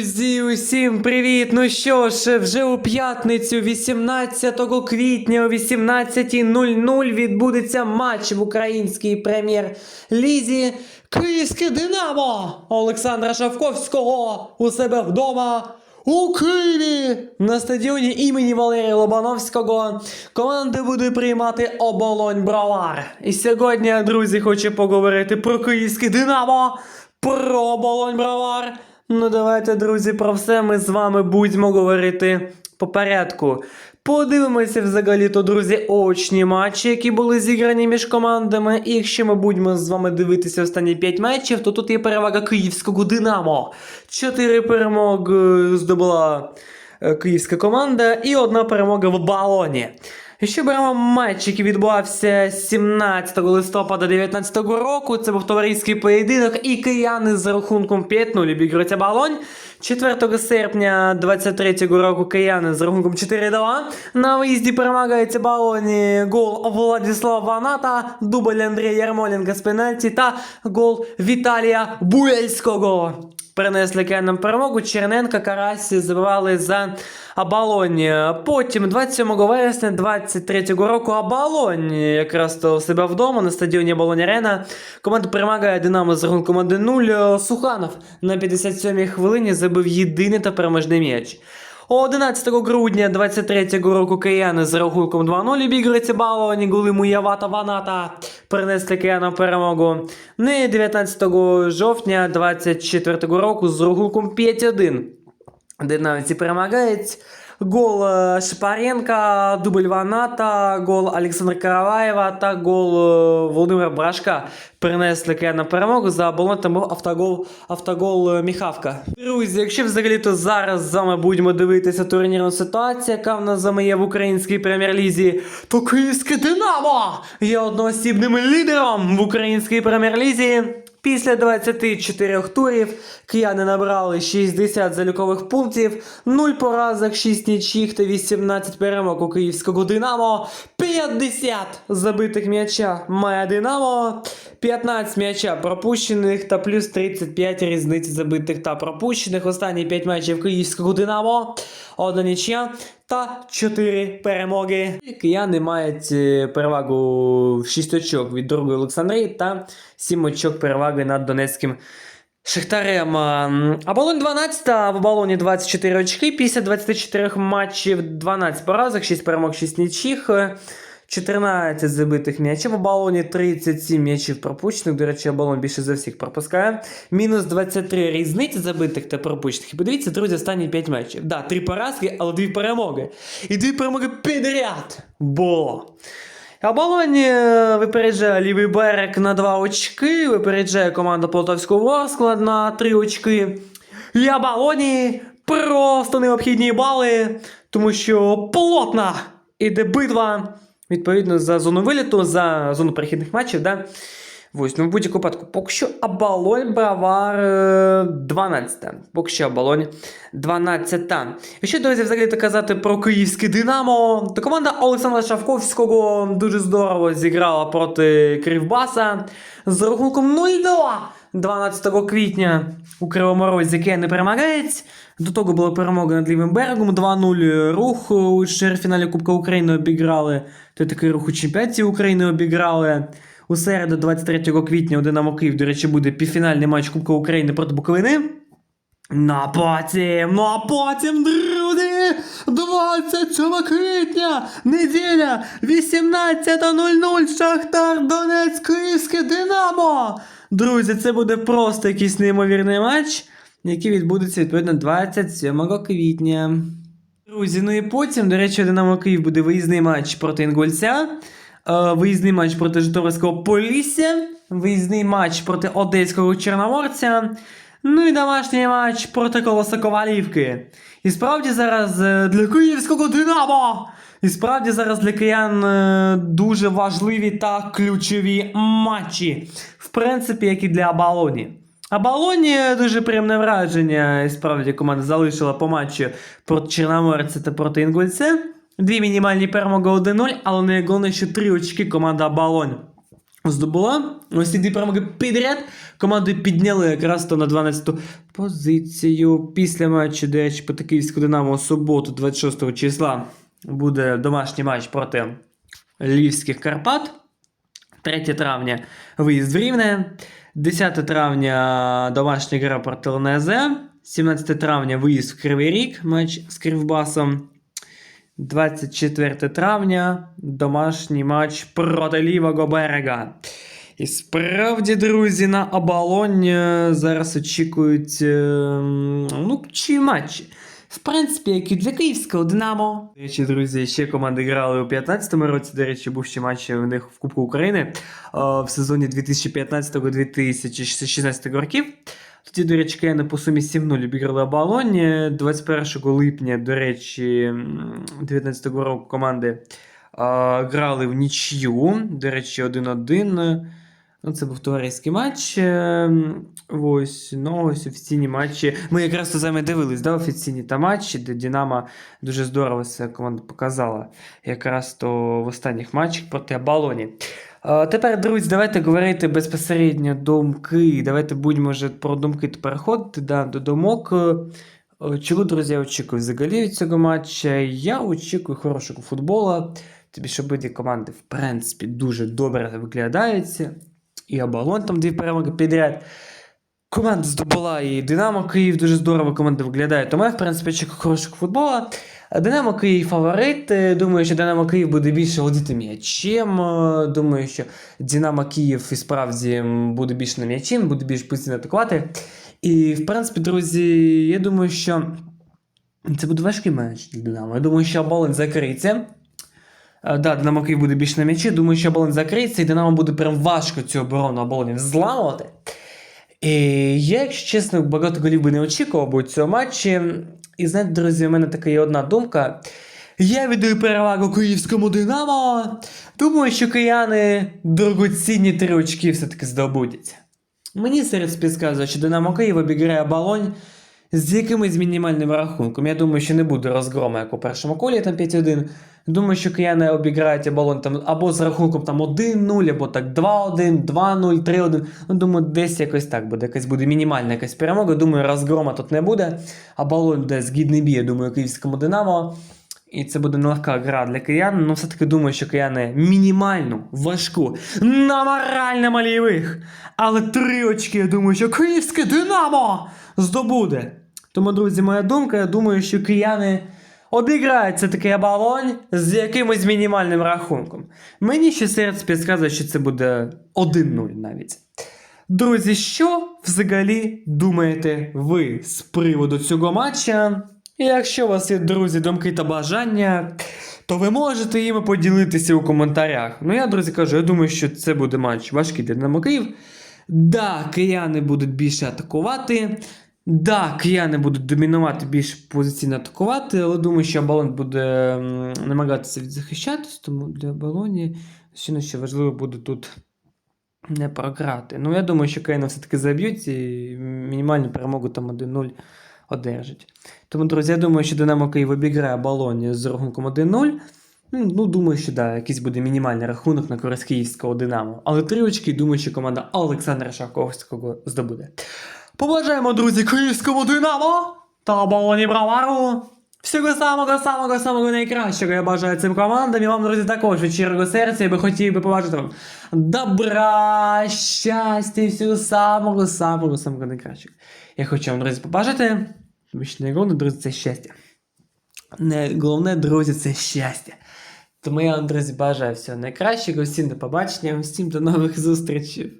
Друзі, усім привіт! Ну що ж, вже у п'ятницю, 18 квітня о 18.00 відбудеться матч в українській прем'єр-лізі. Київське Динамо Олександра Шавковського у себе вдома. У Києві на стадіоні імені Валерія Лобановського команда буде приймати оболонь Бровар. І сьогодні, друзі, хочу поговорити про київське Динамо, про оболонь Бровар. Ну давайте, друзі, про все ми з вами будемо говорити по порядку. Подивимося взагалі-то, друзі, очні матчі, які були зіграні між командами. І якщо ми будемо з вами дивитися останні 5 матчів, то тут є перевага київського Динамо. Чотири перемоги здобула е, київська команда і одна перемога в балоні. Якщо беремо матч, який відбувався 17 листопада 2019 року, це був товариський поєдинок, і кияни з рахунком 5-0 обігрують Балонь. 4 серпня 23 року кияни з рахунком 4-2. На виїзді перемагається Балоні гол Владислава Ваната, дубль Андрія Ярмоленка з пенальті та гол Віталія Буельського. Принесли киянам перемогу. Черненка Карасі забивали за Абалонь. Потім, 27 вересня 23 року, Абалонь якраз у себе вдома на стадіоні Абалонь Арена. Команда перемагає Динамо з рахунком 1-0. Суханов на 57-й хвилині забив єдиний та переможний м'яч. 11 грудня 23 року кияни з рахунком 2-0 обігруються баловані голи Муявата Ваната принесли киянам перемогу. Не 19 жовтня 24 року з рахунком 5-1 Динамівці перемагають. Гол е, Шипаренка, дубль Ваната, гол Олександра Караваєва та гол е, Володимира Брашка принесли киянам перемогу. За оболонь був автогол, автогол е, Міхавка. Друзі, якщо взагалі-то зараз з вами будемо дивитися турнірну ситуацію, яка в нас з вами в українській прем'єр-лізі, то київське Динамо є одноосібним лідером в українській прем'єр-лізі. Після 24 турів кияни набрали 60 залікових пунктів, 0 поразок, 6 нічих та 18 перемог у київського Динамо, 50 забитих м'яча має Динамо, 15 м'яча пропущених та плюс 35 різниць забитих та пропущених. Останні 5 матчів київського Динамо, одна нічия та 4 перемоги. Кияни мають е, перевагу в 6 очок від другої Олександрії та 7 очок переваги над Донецьким Шахтарем. Абалон 12, а в балоні 24 очки. Після 24 матчів 12 поразок, 6 перемог, 6 нічих. 14 забитих м'ячів у балоні, 37 м'ячів пропущених. До речі, балон більше за всіх пропускає. Мінус 23 різниці забитих та пропущених. І подивіться, друзі, останні 5 матчів. Да, 3 поразки, але 2 перемоги. І 2 перемоги підряд було. А Болоні е, випереджає лівий берег на 2 очки, випереджає команда Полтавського Ворскла на 3 очки. І Абалоні просто необхідні бали, тому що плотна іде битва. Відповідно, за зону виліту, за зону перехідних матчів, да? Ось, ну в будь-якому випадку, поки що Абалонь Бравар е, 12. Поки що Абалонь 12. Якщо, друзі, взагалі то казати про київське Динамо, то команда Олександра Шавковського дуже здорово зіграла проти Кривбаса з рахунком 0-2 12 квітня у Кривому Розі, перемагають. До того була перемога над лівим берегом 2-0 рух у чвертьфіналі Кубка України обіграли. Той такий рух у чемпіонаті України обіграли. У середу, 23 квітня, у Динамо Київ, до речі, буде півфінальний матч Кубка України проти Буковини. Ну потім, ну потім, друзі, 27 квітня, неділя, 18.00, Шахтар Донець, Київське Динамо. Друзі, це буде просто якийсь неймовірний матч, який відбудеться відповідно 27 квітня. Друзі, ну і потім, до речі, Динамо Київ буде виїзний матч проти Інгульця, е, виїзний матч проти Житомирського Полісся, виїзний матч проти Одеського Чорноморця, ну і домашній матч проти Колоса Ковалівки. І справді зараз е, для київського Динамо! І справді зараз для киян е, дуже важливі та ключові матчі. В принципі, як і для Абалоні. Абалоні дуже приємне враження. І справді команда залишила по матчу проти Чорноморця та проти Інгульця. Дві мінімальні перемоги 1-0, але найголовніше що три очки команда Абалонь здобула. Ось ці дві перемоги підряд. Команди підняли якраз то на 12-ту позицію. Після матчу, речі, по Київську Динамо суботу, 26 числа, буде домашній матч проти Львівських Карпат. 3 травня виїзд в Рівне. 10 травня домашня гра проти ЛНЗ. 17 травня виїзд в Кривий Ріг, матч з Кривбасом. 24 травня домашній матч проти лівого берега. І справді, друзі, на оболонь е, зараз очікують е, ну, чи матчі. В принципі, як і для київського Динамо. До речі, друзі, ще команди грали у 15-му році. До речі, був ще матч у них в Кубку України в сезоні 2015-2016 років. Тоді, до речі, кияни по сумі 7-0 обіграли оболонь. 21 липня, до речі, 19-го року команди грали в нічю. До речі, 1-1. Ну, це був товариський матч. е, Ось, ну, ось офіційні матчі. Ми якраз з вами дивились, да, офіційні та матчі, де Динамо дуже здорово себе команда показала. Якраз то в останніх матчах проти Абалоні. Тепер, друзі, давайте говорити безпосередньо думки. Давайте будемо вже про думки переходити да, до думок. Е, Чого, друзі, я очікую взагалі від цього матча? Я очікую хорошого футболу. Тобі що обидві команди, в принципі, дуже добре виглядаються. І оболонь там дві перемоги підряд. Команда здобула і Динамо Київ дуже здорово команда виглядає. Тому я, в принципі, очікую хорошого футболу. Динамо Київ фаворит. Е, Думаю, що Динамо Київ буде більше володіти м'ячем. Е, Думаю, що Динамо Київ і справді буде більше на м'ячем, буде більш постійно атакувати. І, в принципі, друзі, я думаю, що це буде важкий матч для Динамо. Я думаю, що Оболонь закриється. Е, Да, Динамо Київ буде більше на м'ячі. Думаю, що оболонь закриється, і Динамо буде прям важко цю оборону оболоні зламувати. І я, якщо чесно, багато голів би не очікував би у матчі. І знаєте, друзі, у мене така є одна думка. Я віддаю перевагу київському Динамо. Думаю, що кияни дорогоцінні три очки все-таки здобудуть. Мені серед підказує, що Динамо Київ обіграє Болонь з якимось мінімальним рахунком. Я думаю, що не буде розгрому, як у першому колі, там 5-1. Думаю, що кияни обіграють Оболонь там або з рахунком там 1-0, або так 2-1, 2-0, 3-1. Ну, думаю, десь якось так буде. Якась буде мінімальна якась перемога. Думаю, розгрома тут не буде. А Болонь десь гідний бій, я думаю, київському Динамо. І це буде нелегка гра для киян, але все-таки думаю, що кияни мінімальну, важку, на морально-малійових. Але три очки, я думаю, що київське Динамо здобуде. Тому, друзі, моя думка, я думаю, що кияни обіграють це такий оболонь з якимось мінімальним рахунком. Мені ще серце підказує, що це буде 1-0 навіть. Друзі, що взагалі думаєте ви з приводу цього матча? І Якщо у вас є друзі, думки та бажання, то ви можете їми поділитися у коментарях. Ну я, друзі, кажу, я думаю, що це буде матч важкий для Динамо Київ. Да, кияни будуть більше атакувати. Да, кияни будуть домінувати більш позиційно атакувати, але думаю, що Абалон буде намагатися відзахищатись, тому для Абалоні ще ще важливо буде тут не програти. Ну, я думаю, що Кияни все-таки заб'ють і мінімальну перемогу там 1-0 одержать. Тому, друзі, я думаю, що Динамо Київ обіграє Болоні з рахунком 1-0. Ну, думаю, що да, якийсь буде мінімальний рахунок на користь київського Динамо. Але три очки, думаю, що команда Олександра Шаховського здобуде. Побажаємо, друзі, київському Динамо та Болоні Бравару. Всього самого самого самого найкращого я бажаю цим командам і вам, друзі, також від щирого серця я би хотів би побажати вам добра, щастя всього самого самого самого найкращого. Я хочу вам, друзі, побажати, тому що найголовніше, друзі, це щастя. Найголовне, друзі, це щастя. Тому я вам, друзі, бажаю всього найкращого, всім до побачення, всім до нових зустрічей.